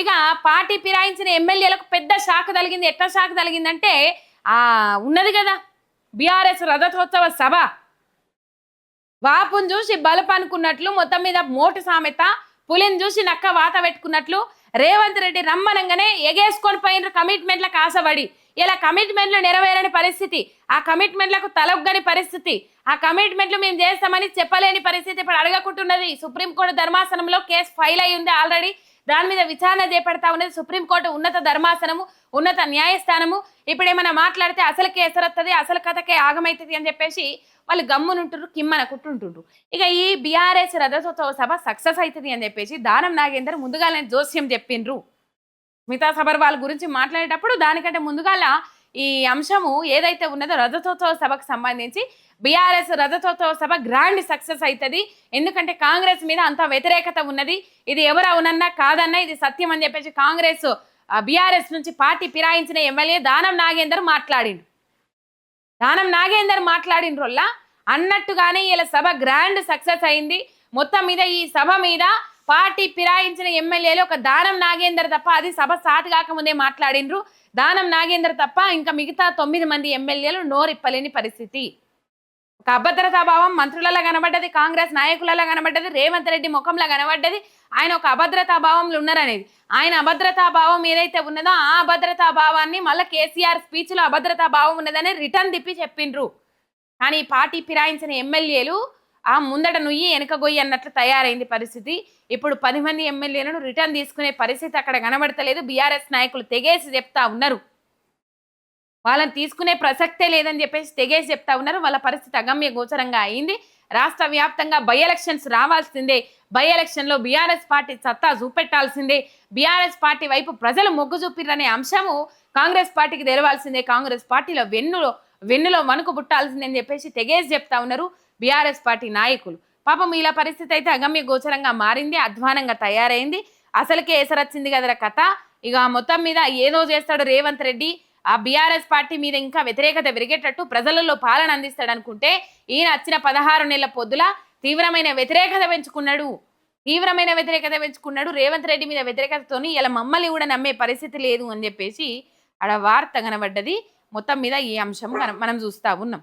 ఇక పార్టీ ఫిరాయించిన ఎమ్మెల్యేలకు పెద్ద షాక్ తలిగింది ఎట్లా షాక్ తలిగిందంటే ఆ ఉన్నది కదా బీఆర్ఎస్ రథోత్సవ సభ. వాపును చూసి బలుపు అనుకున్నట్లు మొత్తం మీద మోటు సామెత పులిని చూసి నక్క వాత పెట్టుకున్నట్లు రేవంత్ రెడ్డి రమ్మనంగానే ఎగేసుకొని పోయిన కమిట్మెంట్లకు ఆశపడి. ఇలా కమిట్మెంట్లు నెరవేరని పరిస్థితి ఆ కమిట్మెంట్లకు తలొగ్గని పరిస్థితి ఆ కమిట్మెంట్లు మేము చేస్తామని చెప్పలేని పరిస్థితి ఇప్పుడు అడగకుంటున్నది. సుప్రీంకోర్టు ధర్మాసనంలో కేసు ఫైల్ అయి ఉంది ఆల్రెడీ. దాని మీద విచారణ చేపడతా ఉన్నది సుప్రీంకోర్టు ఉన్నత ధర్మాసనము ఉన్నత న్యాయస్థానము. ఇప్పుడు ఏమైనా మాట్లాడితే అసలు కేసరత్తది అసలు కథకే ఆగమవుతుంది అని చెప్పేసి వాళ్ళు గమ్మునుంటారు కిమ్మన కుట్టుంటుండ్రు. ఇక ఈ బీఆర్ఎస్ రథోత్సవ సభ సక్సెస్ అవుతుంది అని చెప్పేసి దానం నాగేందర్ ముందుగానే జోస్యం చెప్పిండ్రు. మిగతా వాళ్ళ గురించి మాట్లాడేటప్పుడు దానికంటే ముందుగాల ఈ అంశము ఏదైతే ఉన్నదో రథతోత్సవ సభకు సంబంధించి బీఆర్ఎస్ రథతోత్సవ సభ గ్రాండ్ సక్సెస్ అవుతుంది ఎందుకంటే కాంగ్రెస్ మీద అంత వ్యతిరేకత ఉన్నది. ఇది ఎవరు అవునన్నా కాదన్నా ఇది సత్యం అని చెప్పేసి కాంగ్రెస్ బీఆర్ఎస్ నుంచి పార్టీ ఫిరాయించిన ఎమ్మెల్యే దానం నాగేందర్ మాట్లాడిండు. దానం నాగేందర్ మాట్లాడినరోల్లా అన్నట్టుగానే ఇలా సభ గ్రాండ్ సక్సెస్ అయింది. మొత్తం మీద ఈ సభ మీద పార్టీ ఫిరాయించిన ఎమ్మెల్యేలు ఒక దానం నాగేందర్ తప్ప అది సభ సాటి కాకముందే మాట్లాడినరు దానం నాగేందర్ తప్ప ఇంకా మిగతా తొమ్మిది మంది ఎమ్మెల్యేలు నోరిప్పలేని పరిస్థితి. ఒక అభద్రతా భావం మంత్రులలో కనబడ్డది కాంగ్రెస్ నాయకులలో కనబడ్డది రేవంత్ రెడ్డి ముఖంలో కనబడ్డది. ఆయన ఒక అభద్రతా భావంలో ఉన్నారనేది. ఆయన అభద్రతా భావం ఏదైతే ఉన్నదో ఆ అభద్రతా భావాన్ని మళ్ళీ కేసీఆర్ స్పీచ్లో అభద్రతా భావం ఉన్నదని రిటర్న్ తిప్పి చెప్పిండ్రు. కానీ ఈ పార్టీ ఫిరాయించిన ఎమ్మెల్యేలు ఆ ముందట నుయ్యి వెనక గొయ్యి అన్నట్లు తయారైంది పరిస్థితి. ఇప్పుడు పది మంది ఎమ్మెల్యేలను రిటర్న్ తీసుకునే పరిస్థితి అక్కడ కనబడతలేదు. బీఆర్ఎస్ నాయకులు తెగేసి చెప్తా ఉన్నారు. వాళ్ళని తీసుకునే ప్రసక్తే లేదని చెప్పేసి తెగేసి చెప్తా ఉన్నారు. వాళ్ళ పరిస్థితి అగమ్య గోచరంగా అయింది. రాష్ట్ర వ్యాప్తంగా బై ఎలక్షన్స్ రావాల్సిందే. బై ఎలక్షన్లో బీఆర్ఎస్ పార్టీ సత్తా చూపెట్టాల్సిందే. బీఆర్ఎస్ పార్టీ వైపు ప్రజలు మొగ్గు చూపిరనే అంశము కాంగ్రెస్ పార్టీకి తెలవాల్సిందే. కాంగ్రెస్ పార్టీలో వెన్నులో వెన్నులో వణుకు పుట్టాల్సిందని చెప్పేసి తెగేసి చెప్తా ఉన్నారు బీఆర్ఎస్ పార్టీ నాయకులు. పాపం ఇలా పరిస్థితి అయితే అగమ్య గోచరంగా మారింది అధ్వానంగా తయారైంది. అసలుకే ఎసరొచ్చింది కదరా కథ. ఇక మొత్తం మీద ఏదో చేస్తాడు రేవంత్ రెడ్డి. ఆ బీఆర్ఎస్ పార్టీ మీద ఇంకా వ్యతిరేకత పెరిగేటట్టు ప్రజలలో పాలన అందిస్తాడు అనుకుంటే ఈయన వచ్చిన పదహారు నెలల పొద్దుల తీవ్రమైన వ్యతిరేకత పెంచుకున్నాడు. తీవ్రమైన వ్యతిరేకత పెంచుకున్నాడు. రేవంత్ రెడ్డి మీద వ్యతిరేకతతోని ఇలా మమ్మల్ని కూడా నమ్మే పరిస్థితి లేదు అని చెప్పేసి ఆడ వార్త కనబడ్డది. మొత్తం మీద ఈ అంశం మనం మనం చూస్తా ఉన్నాం.